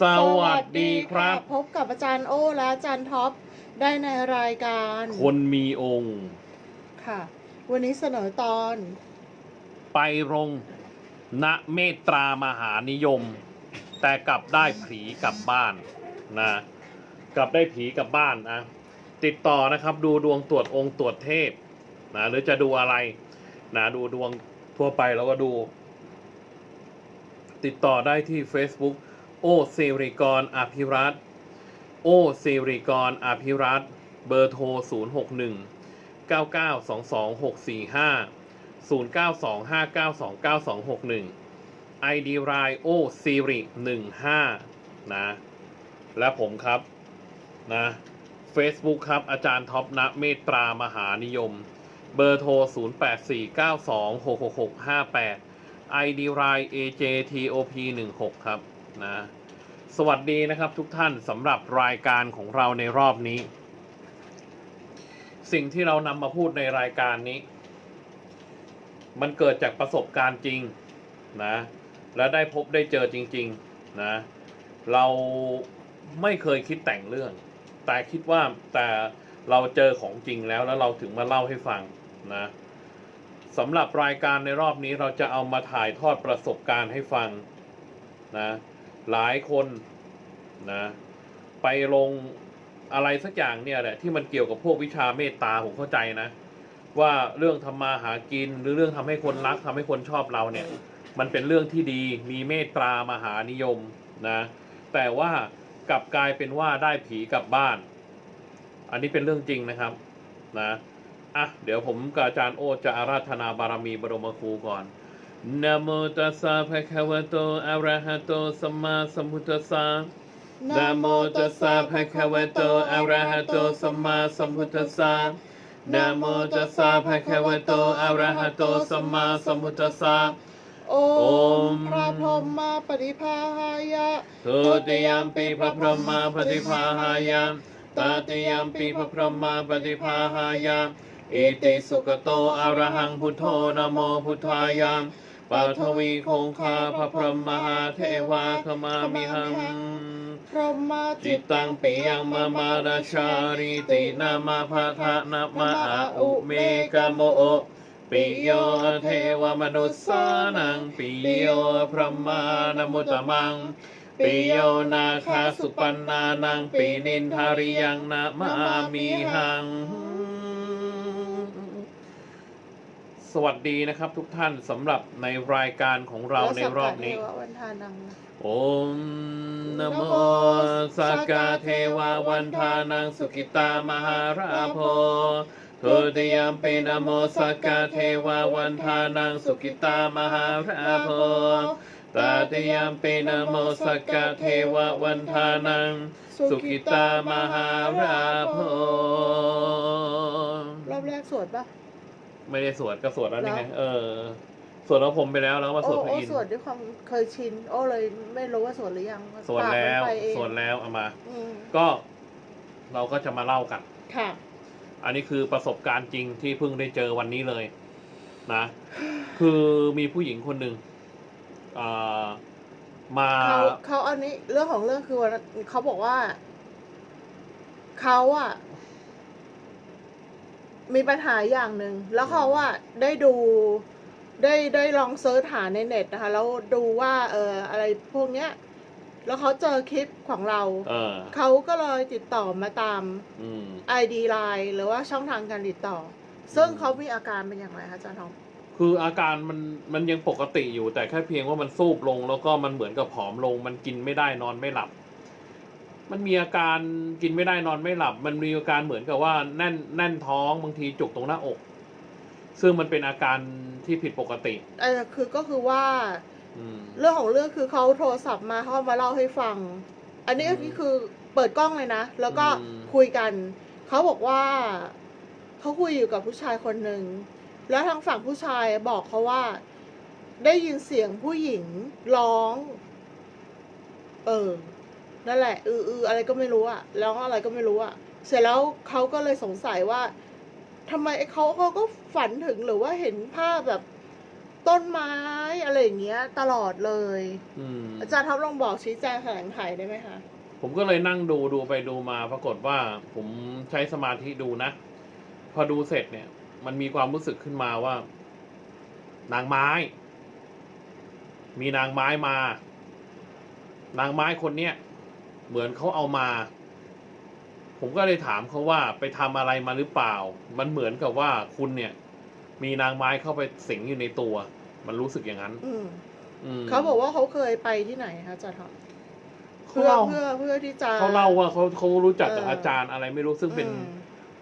สวัสดีครับะพบกับอาจารย์โอ้และอาจารย์ท็อปได้ในรายการ คนมีองค์ ค่ะ วันนี้เสนอตอน ไปรงณเมตตามหานิยม แต่กลับได้ผีกลับบ้านนะ กลับได้ผีกลับบ้านนะติดต่อนะครับดูดวงตรวจองค์ตรวจเทพนะหรือจะดูอะไรนะดูดวงทั่วไปแล้วก็ดู ติดต่อได้ที่ Facebook โอสิริกรอภิรัตโอสิริกรอภิรัตเบอร์โทร 061 9922 645 0925929261 ID r i o Siri 15นะและผมครับนะ Facebook ครับ อาจารย์ท็อปนะเมตตามหานิยม เบอร์โทร 0849266658 ID r i AJTOP 16 ครับ นะสวัสดีนะครับทุกท่านสำหรับรายการของเราในรอบนี้ สิ่งที่เรานำมาพูดในรายการนี้ มันเกิดจากประสบการณ์จริงนะ และได้พบได้เจอจริงๆนะ เราไม่เคยคิดแต่งเรื่อง แต่คิดว่าแต่เราเจอของจริงแล้วแล้วเราถึงมาเล่าให้ฟังนะสำหรับรายการในรอบนี้เราจะเอามาถ่ายทอดประสบการณ์ให้ฟังนะ หลายคนนะไปลงอะไรสักอย่างเนี่ยแหละที่มันเกี่ยวกับพวกวิชาเมตตาผมเข้าใจนะ ว่าเรื่องทำมาหากินหรือเรื่องทำให้คนรักทำให้คนชอบเราเนี่ย มันเป็นเรื่องที่ดีมีเมตตามหานิยมนะแต่ว่ากลับกลายเป็นว่าได้ผีกลับบ้าน อันนี้เป็นเรื่องจริงนะครับนะอะเดี๋ยวผมกับอาจารย์โอจะอาราธนาบารมีบรมครูก่อน นะโมตัสสะภะคะวะโต อะระหะโต สัมมาสัมพุทธัสสะนะโมตัสสะภะคะวะโต อะระหะโต สัมมาสัมพุทธัสสะนะโมตัสสะภะคะวะโต อะระหะโต สัมมาสัมพุทธัสสะโอมพระพรหมมาปฏิภาหายะทุติยมปีพระพรหมมาปฏิภาหายามตติยมปีพระพรหมมาปฏิภาหายามอิติสุขโต อะระหังพุทโธนะโมพุทธายาม ปัทวีคงคาพระพรหมหาเทวาขมามิหังพรหมจิตตังปิยังมามาราชาริตินามาพาทะนามาอาอุเมกโมโอปิโยเทวมนุสสานังปิโยพระมานมุตตมังปิโยนาคาสุปันนานังปินินทาริยังนามามีหัง สวัสดีนะครับทุกท่านสำหรับในรายการของเราในรอบนี้และสักกะเทววันทานังโอมนะโมสักกะเทวาวันทานังสุกิตามหาราโพทุติยมปีนะโมสักกะเทวาวันทานังสุกิตามหาราโพตาติยมปีนะโมสักกะเทวาวันทานังสุกิตามหาราโพรอบแรกสวดปะ ไม่ได้สวดก็สวดแล้วนี่ไงแล้วเออสวดแล้วผมไปแล้วแล้วก็มาสโอ้วดพระโอ้อินทสร์วดด้วยความเคยชินโอ้เลยไม่รู้ว่าสวดหรือยังสวดแล้วปากมันไปเองสวดแล้วเอามาอืมก็เราก็จะมาเล่ากัน ค่ะ อันนี้คือประสบการณ์จริงที่เพิ่งได้เจอวันนี้เลย นะ คือมีผู้หญิงคนหนึ่งอ่ามาเขาเขาอันนี้เรื่องของเรื่องคือวันนั้นเขาบอกว่า เขาอะ มีปัญหาอย่างหนึ่ง แล้วเขาอะได้ดูได้ได้ลองเซิร์ชหาในเน็ตนะคะ แล้วดูว่า เอออะไรพวกเนี้ย แล้วเขาเจอคลิปของเรา เออ เขาก็เลยติดต่อมาตาม อืม ID Line หรือว่าช่องทางการติดต่อ ซึ่งอืมเขามีอาการเป็นอย่างไรคะอาจารย์ทองคืออาการมันมันยังปกติอยู่แต่แค่เพียงว่ามันสูบลง แล้วก็มันเหมือนกับผอมลง มันกินไม่ได้นอนไม่หลับ มันมีอาการกินไม่ได้นอนไม่หลับ มันมีอาการเหมือนกับว่าแน่นแน่นท้องบางทีจุกตรงหน้าอก ซึ่งมันเป็นอาการที่ผิดปกติเออคือก็คือว่าอืมเรื่องของเรื่องคือเขาโทรศัพท์มาเขามาเล่าให้ฟัง อันนี้ก็อืมคือเปิดกล้องเลยนะ แล้วก็อืมคุยกัน เขาบอกว่าเขาคุยอยู่กับผู้ชายคนหนึ่ง แล้วทางฝั่งผู้ชายบอกเขาว่า ได้ยินเสียงผู้หญิงร้อง เออ นั่นแหละอืออืออะไรก็ไม่รู้อะร้องอะไรก็ไม่รู้อะเสร็จแล้วเขาก็เลยสงสัยว่าทำไมเขาเขาก็ฝันถึงหรือว่าเห็นภาพแบบต้นไม้อะไรอย่างเงี้ย ตลอดเลยอืมอาจารย์ท็อปลองบอกชี้แจงแถลงไขได้ไหมคะผมก็เลยนั่งดูดูไปดูมาปรากฏว่าผมใช้สมาธิดูนะ พอดูเสร็จเนี่ย มันมีความรู้สึกขึ้นมาว่า นางไม้ มีนางไม้มา นางไม้คนเนี้ย เหมือนเขาเอามา ผมก็เลยถามเขาว่าไปทำอะไรมาหรือเปล่า มันเหมือนกับว่าคุณเนี่ย มีนางไม้เข้าไปสิงอยู่ในตัว มันรู้สึกอย่างนั้น อืมอืมเขาบอกว่าเขาเคยไปที่ไหนคะอาจารย์ท็อปเขาเพื่อเล่าเพื่อเพื่อที่จะเขาเล่าว่าเขาเขารู้จักกับเออออาจารย์อะไรไม่รู้ซึ่งเป็นอืม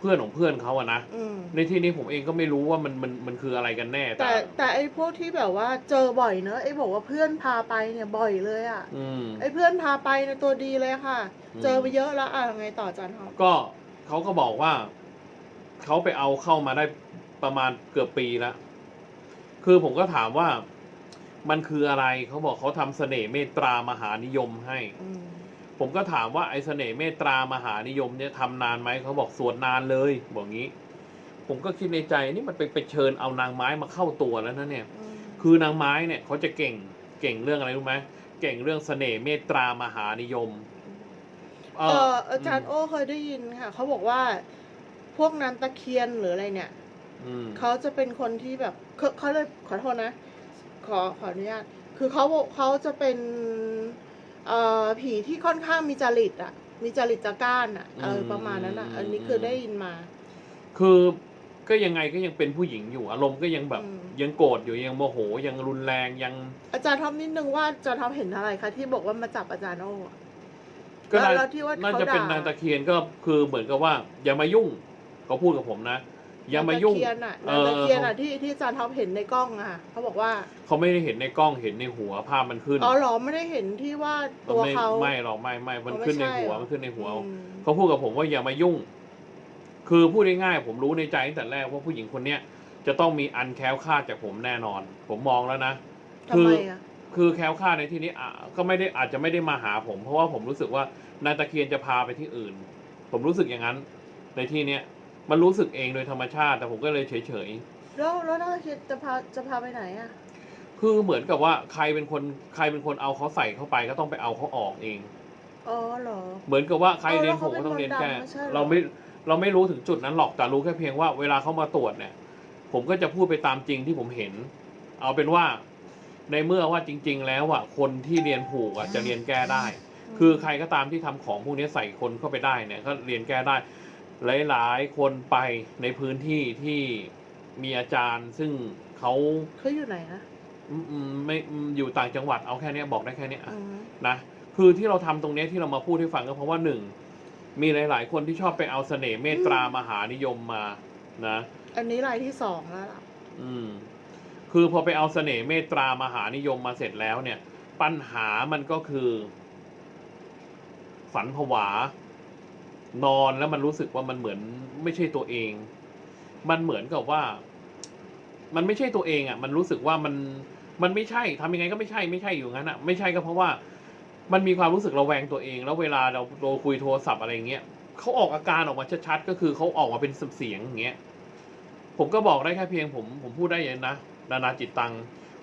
เพื่อนของเพื่อนเขาอะนะอืม ในที่นี้ผมเองก็ไม่รู้ว่ามันมันมันคืออะไรกันแน่แต่ แต่ไอ้พวกที่แบบว่าเจอบ่อยเนอะไอ้บอกว่าเพื่อนพาไปเนี่ยบ่อยเลยอะอืม ไอ้เพื่อนพาไปเนี่ยตัวดีเลยค่ะ อืม เจอไปเยอะแล้วอะไงต่ออาจารย์ท็อปก็เขาก็บอกว่าเขาไปเอาเข้ามาได้ประมาณเกือบปีแล้วคือผมก็ถามว่ามันคืออะไรเขาบอกเขาทำเสน่ห์เมตตามหานิยมให้ อืม ผมก็ถามว่าไอ้เสน่ห์เมตตามหานิยมเนี่ยทำนานไหมเขาบอกสวดนานเลยบอกงี้ ผมก็คิดในใจนี่มันไปไปเชิญเอานางไม้มาเข้าตัวแล้วนะเนี่ยอืมคือนางไม้เนี่ยเขาจะเก่งเก่งเรื่องอะไรรู้ไหมเก่งเรื่องเสน่ห์เมตตามหานิยมเอออาจารย์โอ้เคยได้ยินค่ะเขาบอกว่าพวกนั้นตะเคียนหรืออะไรเนี่ยอืมเขาจะเป็นคนที่แบบเขาเขาเลยขอโทษนะ ขอขออนุญาต คือเขาบอกเขาจะเป็น เอ่อผีที่ค่อนข้างมีจริตอะ มีจริตจักร้านอะเออประมาณนั้นอะ อันนี้คือได้ยินมา คือก็ยังไงก็ยังเป็นผู้หญิงอยู่ อารมณ์ก็ยังแบบอืม ยังโกรธอยู่ยังโมโหยังรุนแรงยังอาจารย์ทอมนิดนึงว่าอาจารย์ทอมเห็นอะไรคะที่บอกว่ามาจับอาจารย์โอ้อะ ก็น่าแล้วแล้วที่ว่าน่าเขาจะเป็นด่านนางตะเคียนก็คือเหมือนกับว่า อย่ามายุ่งเขาพูดกับผมนะ อย่ามายุ่งตะเคียนอะเอนางอตะเคียนอะที่ที่อาจารย์ทอมเห็นในกล้องอะค่ะเขาบอกว่าเขาไม่ได้เห็นในกล้องเห็นในหัวภาพมันขึ้นอ๋อเหรอไม่ได้เห็นที่ว่าตัวไม่เขาไม่หรอกไม่ไม่มันอ๋อไม่ขึ้นในใช่หัวเหรอมันขึ้นในหัว อืมเขาพูดกับผมว่าอย่ามายุ่ง คือพูดง่ายๆผมรู้ในใจตั้งแต่แรกว่าผู้หญิงคนเนี้ยจะต้องมีอันแคล้วคลาดจากผมแน่นอน ผมมองแล้วนะ ทำไมอะคือแคล้วคลาดในที่นี้อะก็ไม่ได้อาจจะไม่ได้มาหาผม เพราะว่าผมรู้สึกว่านางตะเคียนจะพาไปที่อื่น ผมรู้สึกอย่างนั้น ในที่เนี้ย มันรู้สึกเองโดยธรรมชาติ แต่ผมก็เลยเฉยแล้วแล้วนางตะเคียนจะพาจะพาไปไหนอะๆคือเหมือนกับว่าใครเป็นคนใครเป็นคนเอาเขาใส่เข้าไปก็ต้องไปเอาเขาออกเอง อ๋อเหรอ เหมือนกับว่าใครเออเรียนแล้วผมเขาก็ต้องเรียนแก้เป็นมนต์ดำไม่ใช่เหรอ เราไม่เราไม่รู้ถึงจุดนั้นหรอกแต่รู้แค่เพียงว่าเวลาเขามาตรวจเนี่ย ผมก็จะพูดไปตามจริงที่ผมเห็น เอาเป็นว่า ในเมื่อว่าจริง ๆ แล้วอะคนที่เรียนผูกอะจะเรียนแก้ได้ คือใครก็ตามที่ทำของพวกนี้ใส่คนเข้าไปได้เนี่ยก็เรียนแก้ได้ หลาย ๆ คนไปในพื้นที่ที่มีอาจารย์ ซึ่งเขาเขาอยู่ไหนนะอืมอืมไม่อืมอยู่ต่างจังหวัดเอาแค่เนี้ยบอกได้แค่เนี้ยอะอืมนะคือที่เราทำตรงเนี้ยที่เรามาพูดให้ฟังก็เพราะว่าหนึ่งมีหลาย ๆ คนที่ชอบไปเอาเสน่ห์เมตตามหานิยมมานะอันนี้รายที่สองแล้วล่ะอืมคือพอไปเอาเสน่ห์เมตตามหานิยมมาเสร็จแล้วเนี่ย ปัญหามันก็คือ ฝันผวา นอนแล้วมันรู้สึกว่ามันเหมือนไม่ใช่ตัวเอง มันเหมือนกับว่า มันไม่ใช่ตัวเองอะ มันรู้สึกว่ามันมันไม่ใช่ทำยังไงก็ไม่ใช่ไม่ใช่อยู่งั้นอะไม่ใช่ก็เพราะว่า มันมีความรู้สึกระแวงตัวเอง แล้วเวลาเราเราคุยโทรศัพท์อะไรเงี้ยเขาออกอาการออกมาชัดๆก็คือเขาออกมาเป็นเสียงอย่างเงี้ยผมก็บอกได้แค่เพียงผมผมพูดได้อย่างนั้นนะนานาจิตตัง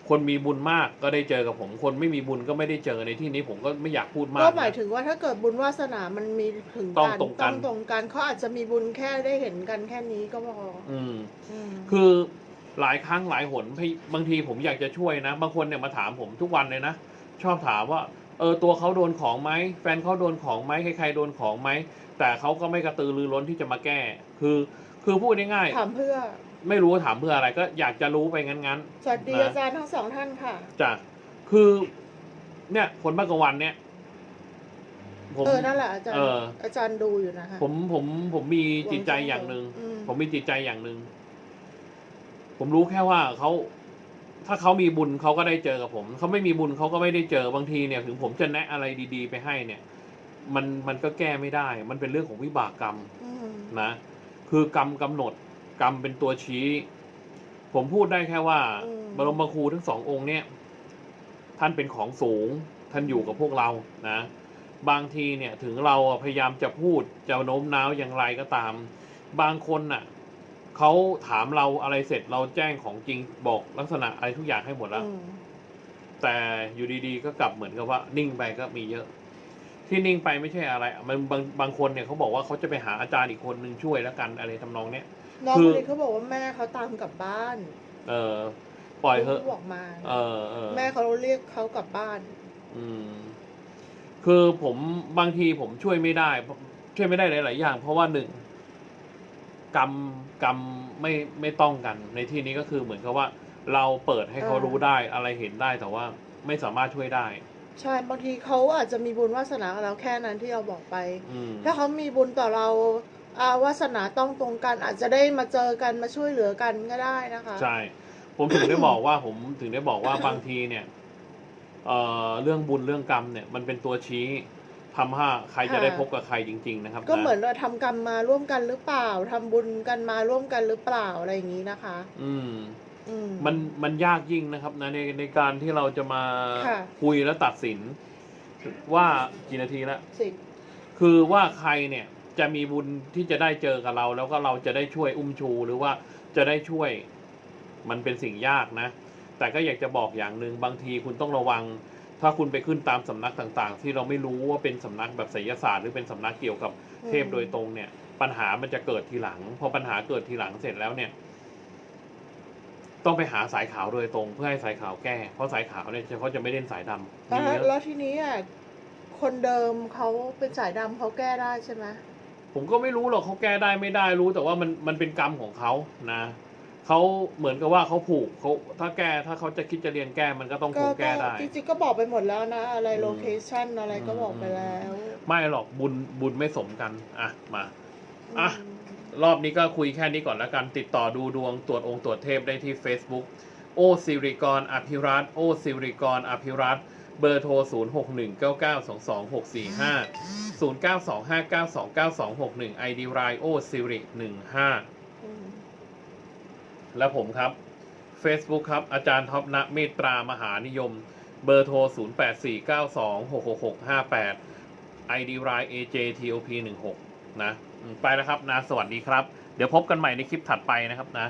คนมีบุญมากก็ได้เจอกับผม คนไม่มีบุญก็ไม่ได้เจอในที่นี้ผมก็ไม่อยากพูดมาก ก็หมายนะถึงว่าถ้าเกิดบุญวาสนามันมีถึงต้องกันตรงกันต้องตรงกันเขาอาจจะมีบุญแค่ได้เห็นกันแค่นี้ก็พออืมอืมคือหลายครั้งหลายหนพี่บางทีผมอยากจะช่วยนะ บางคนเนี่ยมาถามผมทุกวันเลยนะ ชอบถามว่า เออตัวเขาโดนของไหมแฟนเขาโดนของไหมใครๆโดนของไหมแต่เขาก็ไม่กระตือรือร้นที่จะมาแก้ คือ คือพูดง่ายถามเพื่อๆ ไม่รู้ว่าถามเพื่ออะไรก็อยากจะรู้ไปงั้นสวัสดีนะอาจารย์ทั้งสองท่านค่ะ ๆจ้ะคือ เนี่ยคนบ้านกลางวันเนี่ย ผม เออนั่นแหละอาจารเอย์ออาจารย์ดูอยู่นะคะผมผมผมมีจิตใจอย่างหนึ่ง อืมผมมีจิตใจอย่างหนึ่ง ผมรู้แค่ว่าเขาถ้าเขามีบุญเขาก็ได้เจอกับผม เขาไม่มีบุญเขาก็ไม่ได้เจอบางทีเนี่ยถึงผมจะแนะอะไรดีๆ ไปให้เนี่ย มันมันก็แก้ไม่ได้ มันเป็นเรื่องของวิบากกรรมอืมนะ คือกรรมกำหนด กรรมเป็นตัวชี้ ผมพูดได้แค่ว่าบรมครูทั้งสององค์เนี่ย ท่านเป็นของสูง ท่านอยู่กับพวกเรานะ บางทีเนี่ยถึงเราพยายามจะพูดจะโน้มน้าวอย่างไรก็ตาม บางคนน่ะเขาถามเราอะไรเสร็จเราแจ้งของจริงบอกลักษณะอะไรทุกอย่างให้หมดแล้ว อืมแต่อยู่ดีๆ ก็กลับเหมือนกับว่า นิ่งไปก็มีเยอะ ที่นิ่งไปไม่ใช่อะไร มันบางบางคนเนี่ยเขาบอกว่าเขาจะไปหาอาจารย์อีกคนหนึ่งช่วยแล้วกันอะไรทำนองเนี้ยน้องคืคอนนี้เขาบอกว่าแม่เขาตามกลับบ้าน เออ ปล่อยเถอะขาบอกมา เออเออแม่เขาเรียกเขากลับบ้าน อืม คือผมบางทีผมช่วยไม่ได้ ช่วยไม่ได้หลาย ๆ อย่าง เพราะว่าหนึ่งกรรมกรรมไม่ไม่ต้องกัน ในที่นี้ก็คือเหมือนกับว่า เราเปิดให้เขาเออรู้ได้อะไรเห็นได้แต่ว่าไม่สามารถช่วยได้ ใช่บางทีเขาอาจจะมีบุญวาสนากับเราแค่นั้นที่เราบอกไป อืม ถ้าเขามีบุญต่อเราอาวาสนาต้องตรงกัน อาจจะได้มาเจอกันมาช่วยเหลือกันก็ได้นะคะ ใช่ ผมถึงได้บอกว่า ผมถึงได้บอกว่า บางทีเนี่ยเอ่อเรื่องบุญเรื่องกรรมเนี่ย มันเป็นตัวชี้ทำให้ใครจะได้พบกับใครจริง ๆ นะครับก็เหมือนะเราทำกรรมมาร่วมกันหรือเปล่าทำบุญกันมาร่วมกันหรือเปล่าอะไรอย่างนี้นะคะ อืมอื มมันมันยากยิ่งนะครับนะในในการที่เราจะมาค่ะคุยและตัดสิน ว่ากี่นาทีแล้วสิคือว่าใครเนี่ยจะมีบุญที่จะได้เจอกับเรา แล้วก็เราจะได้ช่วยอุ้มชูหรือว่าจะได้ช่วย มันเป็นสิ่งยากนะ แต่ก็อยากจะบอกอย่างหนึ่งบางทีคุณต้องระวัง ถ้าคุณไปขึ้นตามสำนักต่างๆ ที่เราไม่รู้ว่าเป็นสำนักแบบไสยศาสตร์หรือเป็นสำนักเกี่ยวกับเทพโดยตรงเนี่ย ปัญหามันจะเกิดทีหลัง พอปัญหาเกิดทีหลังเสร็จแล้วเนี่ย ต้องไปหาสายขาวโดยตรงเพื่อให้สายขาวแก้ เพราะสายขาวเนี่ยเขาจะไม่เล่นสายดำแล้วมีเยอะแล้วทีนี้อะคนเดิมเขาเป็นสายดำเขาแก้ได้ใช่ไหมผมก็ไม่รู้หรอกเขาแก้ได้ไม่ได้รู้ แต่ว่ามันมันเป็นกรรมของเขานะเขาเหมือนกับว่าเขาผูกเขาถ้าแก้ถ้าเขาจะคิดจะเรียนแก้มันก็ต้องคก็งแก้ได้จริงๆก็บอกไปหมดแล้วนะ อะไรอืมโลเคชันอะไรก็บอกไปแล้ว ไม่หรอกบุญบุญไม่สมกัน อะมา อะอืม รอบนี้ก็คุยแค่นี้ก่อนแล้วกัน ติดต่อดูดวงตรวจองค์ตรวจเทพได้ที่ Facebook โอสิริกรอภิรัตโอสิริกรอภิรัตเบอร์โทร 0 6 1 9 9 2 2 6 4 5 0 9 2 5 9 2 9 2 6 1 ID รายโอสิริ15 และผมครับ Facebook ครับ อาจารย์ท็อปณเมตรามหานิยม เบอร์โทร 0849266658 ID ราย AJTOP16 นะ ไปแล้วครับนะสวัสดีครับ เดี๋ยวพบกันใหม่ในคลิปถัดไปนะครับนะ